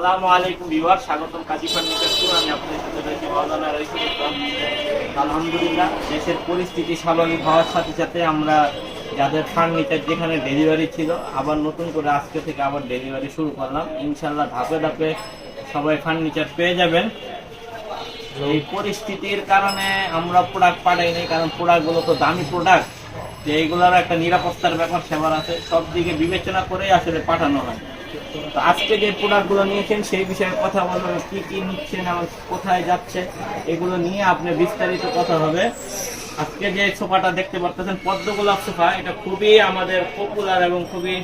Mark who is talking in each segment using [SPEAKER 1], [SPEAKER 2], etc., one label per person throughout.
[SPEAKER 1] আসসালামু আলাইকুম ভিউয়ার স্বাগতম কাজী ফার্নিচার আমি আপনাদের সাথে রয়েছি রইসুল ইসলাম। আলহামদুলিল্লাহ, দেশের পরিস্থিতি স্বাভাবিক হওয়ার সাথে সাথে আমরা যাদের ফার্নিচার যেখানে ডেলিভারি ছিল, আবার নতুন করে আজকে থেকে আবার ডেলিভারি শুরু করলাম। ইনশাল্লাহ ধাপে ধাপে সবাই ফার্নিচার পেয়ে যাবেন। এই পরিস্থিতির কারণে আমরা প্রোডাক্ট পাঠাইনি, কারণ প্রোডাক্টগুলো তো দামি প্রোডাক্ট যে এইগুলোর একটা নিরাপত্তার ব্যাপার সেবার আছে। সব দিকে বিবেচনা করে আসলে পাঠানো হয়। আজকে যে প্রোডাক্টগুলো নিয়েছেন, সেই বিষয়ে কথা বলবেন কি কি নিচ্ছেন এবং কোথায় যাচ্ছে, এগুলো নিয়ে আপনি বিস্তারিত কথা হবে। আজকে যে সোফাটা দেখতে পারতেছেন পদ্মগোলাপ সোফা, এটা খুবই আমাদের পপুলার এবং খুবই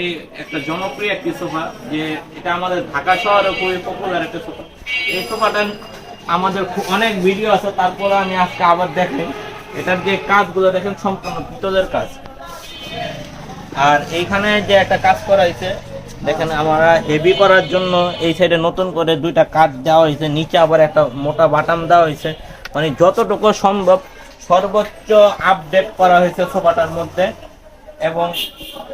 [SPEAKER 1] এই একটা জনপ্রিয় একটি সোফা, যে এটা আমাদের ঢাকা শহরে খুবই পপুলার একটা সোফা। এই সোফাটা আমাদের অনেক ভিডিও আছে তারপরে আমি আজকে আবার দেখেন এটার যে কাজগুলো দেখেন, সম্পূর্ণ পিতলের কাজ। আর এইখানে যে একটা কাজ করা হয়েছে দেখেন আমরা হেভি করার জন্য এই সাইডে নতুন করে দুইটা কাঠ দেওয়া হয়েছে, নিচে আবার একটা মোটা বাটাম দেওয়া হয়েছে। মানে যতটুকু সম্ভব সর্বোচ্চ আপডেট করা হয়েছে সোফাটার মধ্যে এবং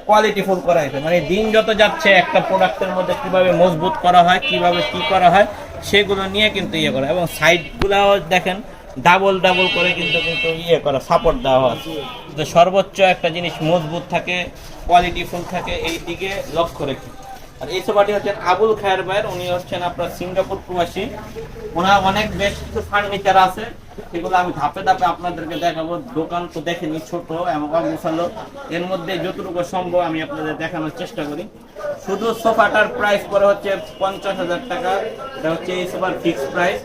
[SPEAKER 1] কোয়ালিটি ফুল করা হয়েছে। মানে দিন যত যাচ্ছে, একটা প্রোডাক্টের মধ্যে কীভাবে মজবুত করা হয়, কীভাবে কি করা হয়, সেগুলো নিয়ে কিন্তু ইয়ে করা এবং সাইডগুলাও দেখেন ডাবল ডাবল করে কিন্তু কিন্তু ইয়ে করা সাপোর্ট দেওয়া আছে যে সর্বোচ্চ একটা জিনিস মজবুত থাকে কোয়ালিটি ফুল থাকে, এই দিকে লক্ষ্য রেখে। আর এই সোফাটি হচ্ছেন আবুল খায়ের ভাইয়ের, উনি হচ্ছেন আপনার সিঙ্গাপুর প্রবাসী। ওনার অনেক বেশ কিছু ফার্নিচার আছে, সেগুলো আমি ধাপে ধাপে আপনাদেরকে দেখাবো। দোকান তো দেখেনি ছোট এবং অগুছালো। এর মধ্যে যতটুকু সম্ভব আমি আপনাদের দেখানোর চেষ্টা করি। শুধু সোফাটার প্রাইস পরে হচ্ছে পঞ্চাশ হাজার টাকা। এটা হচ্ছে এই সোফার ফিক্সড প্রাইস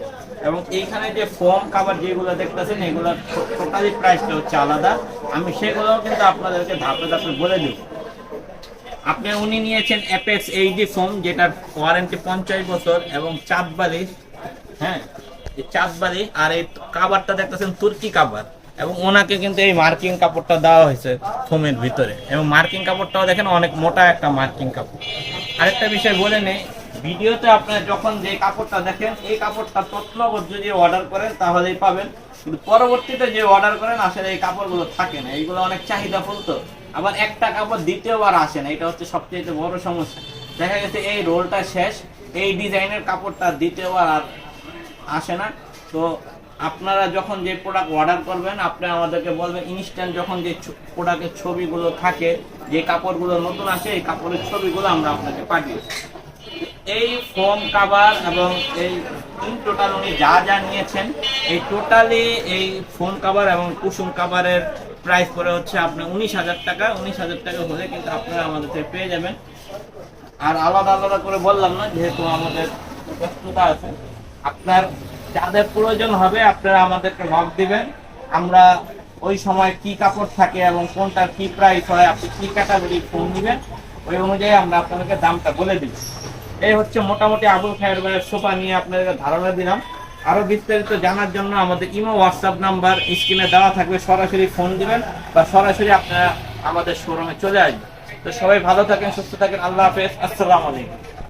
[SPEAKER 1] এবং এইখানে যে ফর্ম কাভার যেগুলো দেখতেছেন এগুলোর টোটালি প্রাইসটা হচ্ছে আলাদা। আমি সেগুলোও কিন্তু আপনাদেরকে ধাপে ধাপে বলে দিব। আপনি উনি নিয়েছেন অ্যাপেক্স এইচডি ফোম যেটার ওয়ারেন্টি পঞ্চাশ বছর এবং চাঁদ বালিশ হ্যাঁ এই চাঁদ বালিশ আর এই কাভারটা দেখতেছেন তুর্কি কাভার এবং ওনাকে কিন্তু এই মার্কিং কাপড়টা দেওয়া হয়েছে ফোমের ভিতরে। এবং মার্কিং কাপড়টাও দেখেন, অনেক মোটা একটা মার্কিং কাপড়। আরেকটা বিষয় বলে নেই ভিডিওতে আপনারা যখন যে কাপড়টা দেখেন, এই কাপড়টা তৎনগত যদি অর্ডার করেন, তাহলেই পাবেন। কিন্তু পরবর্তীতে যে অর্ডার করেন, আসলে এই কাপড়গুলো থাকে না। এইগুলো অনেক চাহিদা ফুল তো আবার একটা কাপড় দ্বিতীয়বার আসে না। এটা হচ্ছে সবচেয়ে বড় সমস্যা। দেখা গেছে এই রোলটা শেষ, এই ডিজাইনের কাপড়টা দ্বিতীয়বার আর আসে না। তো আপনারা যখন যে প্রোডাক্ট অর্ডার করবেন, আপনি আমাদেরকে বলবেন ইনস্ট্যান্ট যখন যে প্রোডাক্টের ছবিগুলো থাকে, যে কাপড়গুলো নতুন আসে, এই কাপড়ের ছবিগুলো আমরা আপনাকে পাঠিয়ে। এই ফোম কাভার এবং এই টোটাল উনি যা যা নিয়েছেন, এই টোটালি এই ফোম কাভার এবং কুসুম কাভারের প্রাইস করে হচ্ছে আপনার উনিশ হাজার টাকা। উনিশ হাজার টাকা হলে কিন্তু আপনারা আমাদের থেকে পেয়ে যাবেন। আর আলাদা আলাদা করে বললাম না, যেহেতু আমাদের ব্যস্ততা আছে, আপনার যাদের প্রয়োজন হবে আপনারা আমাদেরকে নক দিবেন। আমরা ওই সময় কি কাপড় থাকে এবং কোনটার কি প্রাইস হয়, আপনি কি ক্যাটাগরি ফোন দিবেন ওই অনুযায়ী আমরা আপনাদেরকে দামটা বলে দিব। এই হচ্ছে মোটামুটি আবুল খায়ের ভাইয়ের সোফা নিয়ে আপনাদের ধারণা দিলাম। আরও বিস্তারিত জানার জন্য আমাদের ইমো, হোয়াটসঅ্যাপ নাম্বার স্ক্রিনে দেওয়া থাকবে, সরাসরি ফোন দিবেন বা সরাসরি আপনারা আমাদের শোরুমে চলে আসবেন। তো সবাই ভালো থাকেন, সুস্থ থাকেন, আল্লাহ হাফেজ, আসসালামু আলাইকুম।